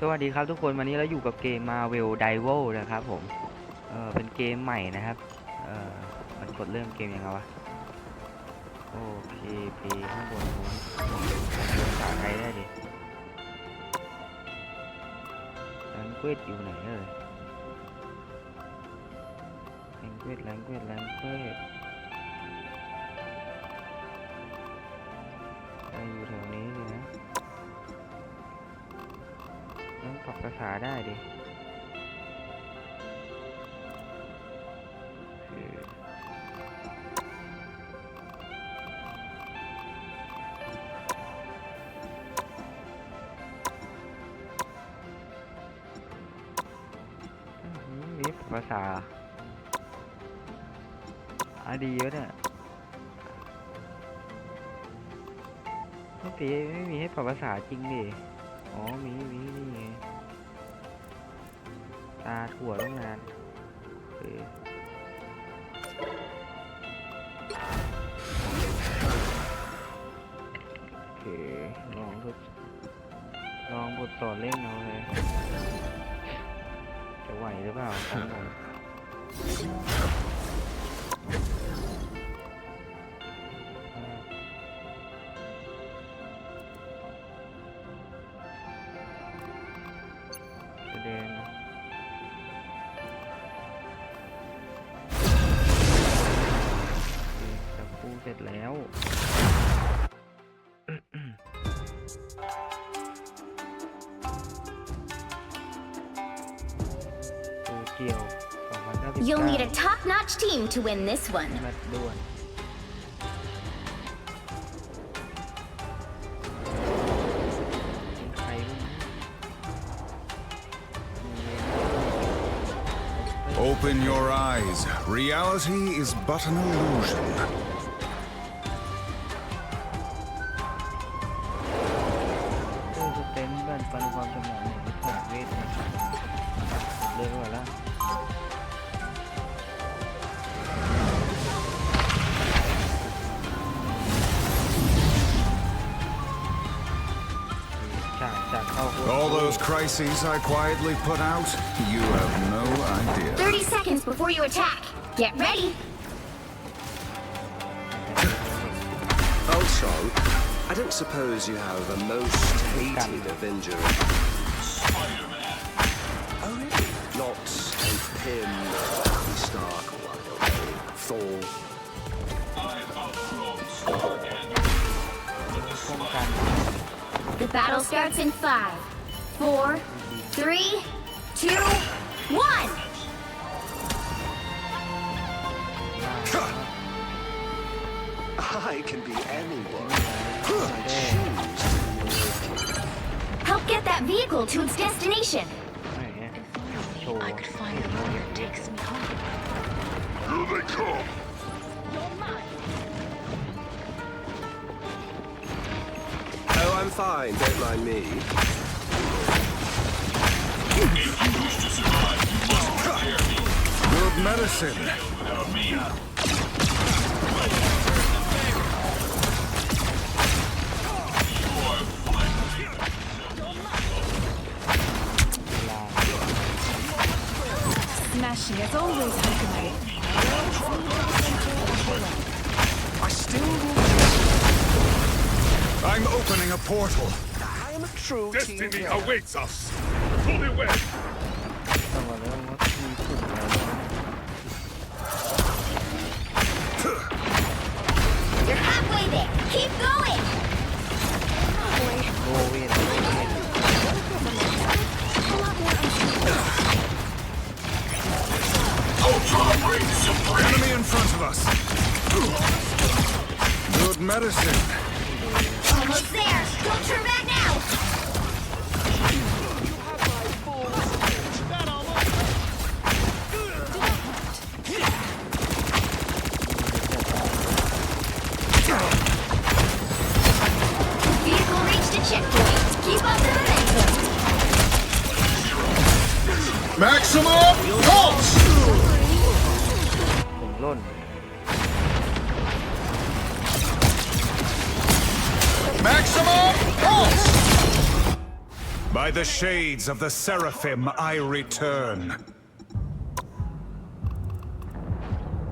สวัสดีครับทุกคนวันนี้เราอยู่กับเกม Marvel d i v o นะครับผม เออเป็นเกมใหม่นะครับ เออมันกดเริ่มเกมยังไงวะ โอเคเพข้างบนนู้นภาษาไทยได้ดิแลงเกจอยู่ไหนเอ่ยแลงเกจแลงเกจแลงเกจอยู่แถวนี้ ปรับภาษาได้ดิคืออื้อหือนี่ปรับภาษาอะดีวะเนี่ยปกติไม่มีให้ปรับภาษาจริงดิ อ๋อ มี มีนี่ไง ตาถั่วต้องนานเออโอเคลองทดลองบทสอนเล่นเอาเลยจะไหวหรือเปล่าครับผม จแล้ว โตเกียว2099 You'll need a top-notch team to win this one. แมตช์ด่วนเป็นใครบ้างนะมีเล่น Open your eyes. Reality is but an illusion. பண்ணி All those crises I quietly put out, you have no idea. 30 seconds before you attack. Get ready. Also, I don't suppose you have a most hated Avenger. Oh, really? Not a Pym, Tony Stark, or I Thor. The battle starts in five, four, three, two, one. I can be anyone. Help get that vehicle to its destination. If only I could find the lawyer takes me home. Here they come. Oh, I'm fine. Don't mind me. If you wish to survive, you must prepare me. Good medicine. Without me. Smashing as always, Hakamai. I still. I'm opening a portal. I am a true Destiny awaits us. Fully wed. Medicine. Almost there. Don't turn back now. Vehicle reached a checkpoint. Keep up the momentum. Maximum pulse. Maximum pulse. By the shades of the seraphim, I return.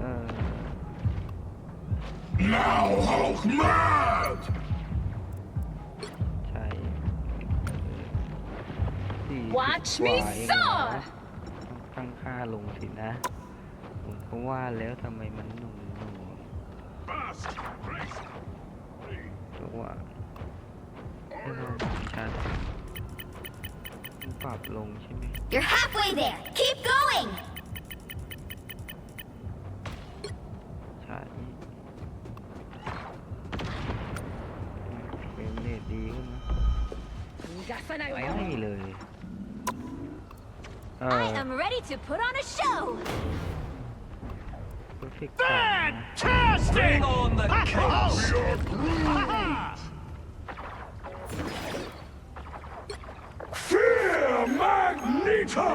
เออ Now Hulk mad! ใช่สี่สิบ Watch กว่า me เองเหรอ soar ต้องตั้งค่าลงสินะ ผมก็ว่าแล้วทำไมมันหนุ่มหนุ่ม Fast! you're halfway there. Keep going. ใช่เฟรมเรทดีขึ้นนะไม่เลย am ready to put on a show. Fantastic! Bring on the! Magneto!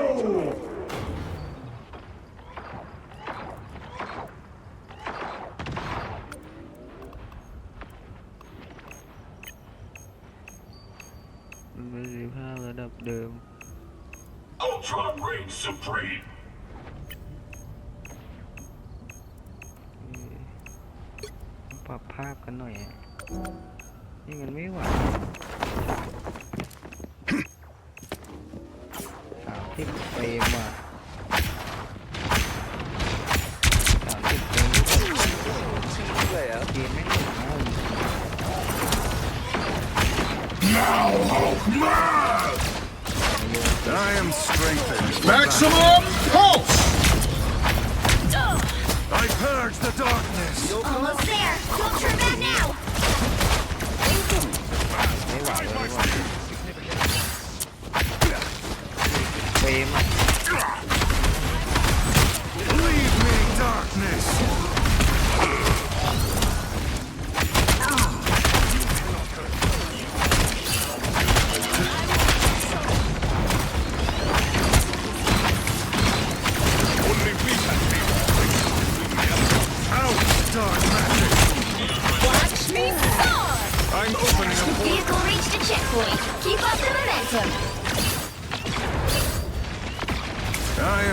มันเป็นสิบห้าระดับเดิม Ultron reigns supreme! ปรับภาพกันหน่อยอะนี่มันไม่ไหว เฟรมอ่ะสามสิบเฟรมนี่แบบเกมไม่หนุกมากเลย Now Hulk mad! I am strengthened. Maximum pulse! I purge the darkness. Almost there.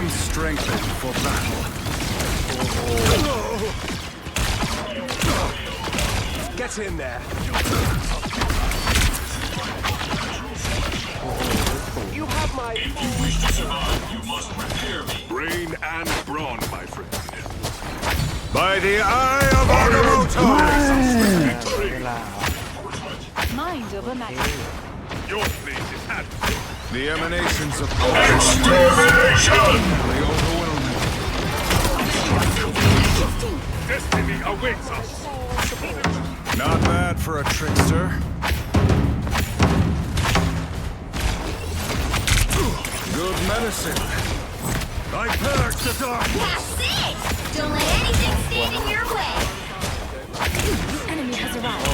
am strengthened for battle. Oh. Get in there. You have my... If you wish to survive, you must repair me. Brain and brawn, my friend. By the eye of Agamotto! Mind over matter. Your fate is at the emanations of extermination! They overwhelm me. Destiny awaits us. Not bad for a trickster. Good medicine. I purge the dark. That's it. Don't let anything stand in your way. Enemy has arrived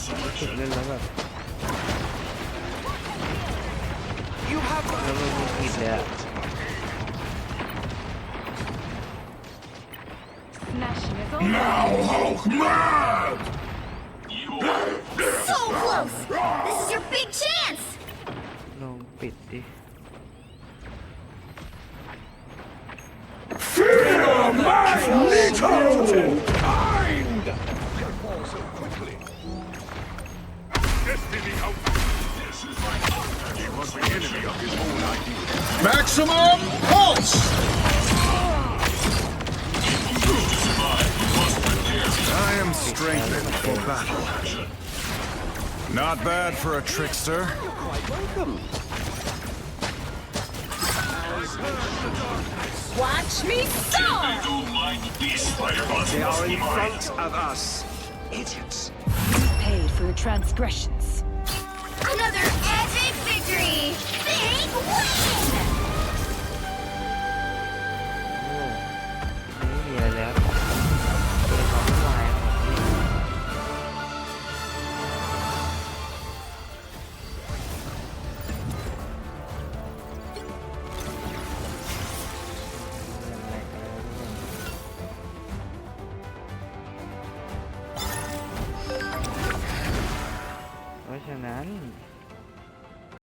สุ แล้วแบบ You have แล้วมันมีผิดเลยอะ Smashing is always Now Hulk mad! So close. This is your big chance. ลองปิดดิ Fear Magneto! Maximum pulse! I am strengthened for battle. Not bad for a trickster. Watch me soar They are in front of us. Idiots. You Paid for your transgressions victory! Big win!